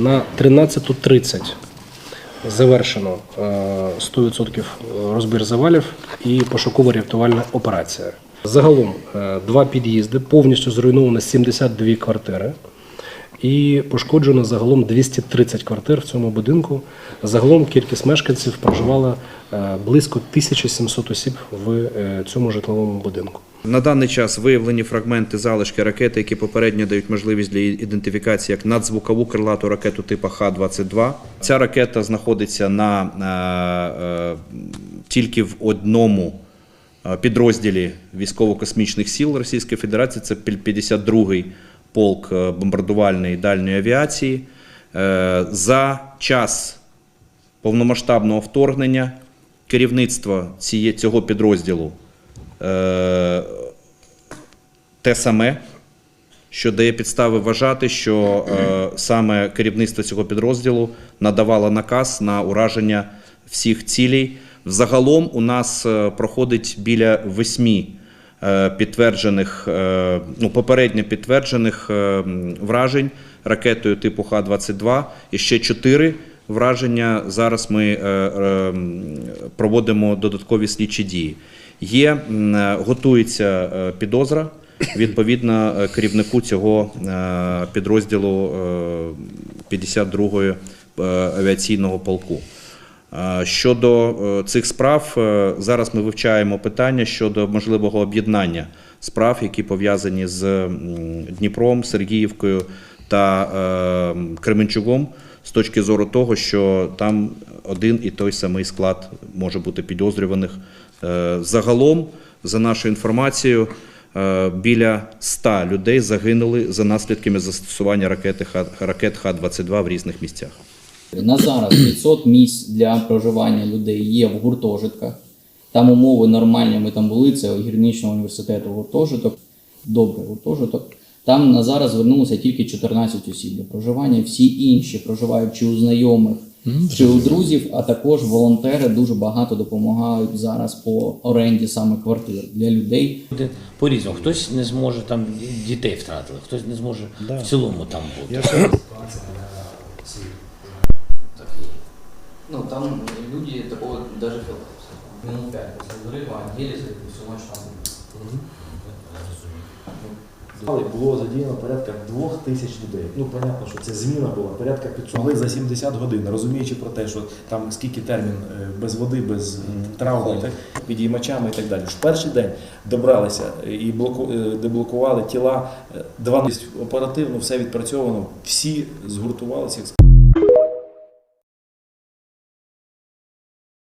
На 13.30 завершено е, 100% розбір завалів і пошуково-рятувальна операція. Загалом е, два під'їзди, повністю зруйновано 72 квартири. І пошкоджено загалом 230 квартир в цьому будинку. Загалом кількість мешканців проживала е, близько 1700 осіб в е, цьому житловому будинку. На даний час виявлені фрагменти залишки ракети, які попередньо дають можливість для ідентифікації як надзвукову крилату ракету типу Х-22. Ця ракета знаходиться на е, е, тільки в одному е, підрозділі військово-космічних сил Російської Федерації. Це 52-й полк е, бомбардувальної дальньої авіації. Е, За час повномасштабного вторгнення керівництво цього підрозділу е, те саме, що дає підстави вважати, що саме керівництво цього підрозділу надавало наказ на ураження всіх цілей. Взагалом у нас проходить біля восьми підтверджених, е, ну, попередньо підтверджених е, вражень ракетою типу Х-22 і ще чотири враження. Зараз ми е, е, проводимо додаткові слідчі дії. Є е, готується е, підозра відповідно е, керівнику цього е, підрозділу е, 52-ї е, авіаційного полку. Щодо е, цих справ, е, зараз ми вивчаємо питання щодо можливого об'єднання справ, які пов'язані з Дніпром, Сергіївкою та е, Кременчугом, з точки зору того, що там один і той самий склад може бути підозрюваних. Загалом, за нашою інформацією, біля 100 людей загинули за наслідками застосування ракет Х-22 в різних місцях. На зараз 500 місць для проживання людей є в гуртожитках. Там умови нормальні, ми там були, це гірничного університету гуртожиток, добрий гуртожиток. Там на зараз звернулося тільки 14 осіб для проживання. Всі інші проживають чи у знайомих, чи у друзів, а також волонтери дуже багато допомагають зараз по оренді саме квартир для людей. Буде по-різному. Хтось не зможе там дітей втратили, хтось не зможе в цілому там бути. Ну там люди такого даже минут 5 после взрыва оделись и всю ночь там. Було задіяно порядка двох тисяч людей. Ну, понятно, що це зміна була, порядка 500. Але за 70 годин, розуміючи про те, що там скільки термін е, без води, без м, травми, так, підіймачами і так далі. В перший день добралися е, і блоку, е, деблокували тіла. е, Два оперативно все відпрацьовано, всі згуртувалися. як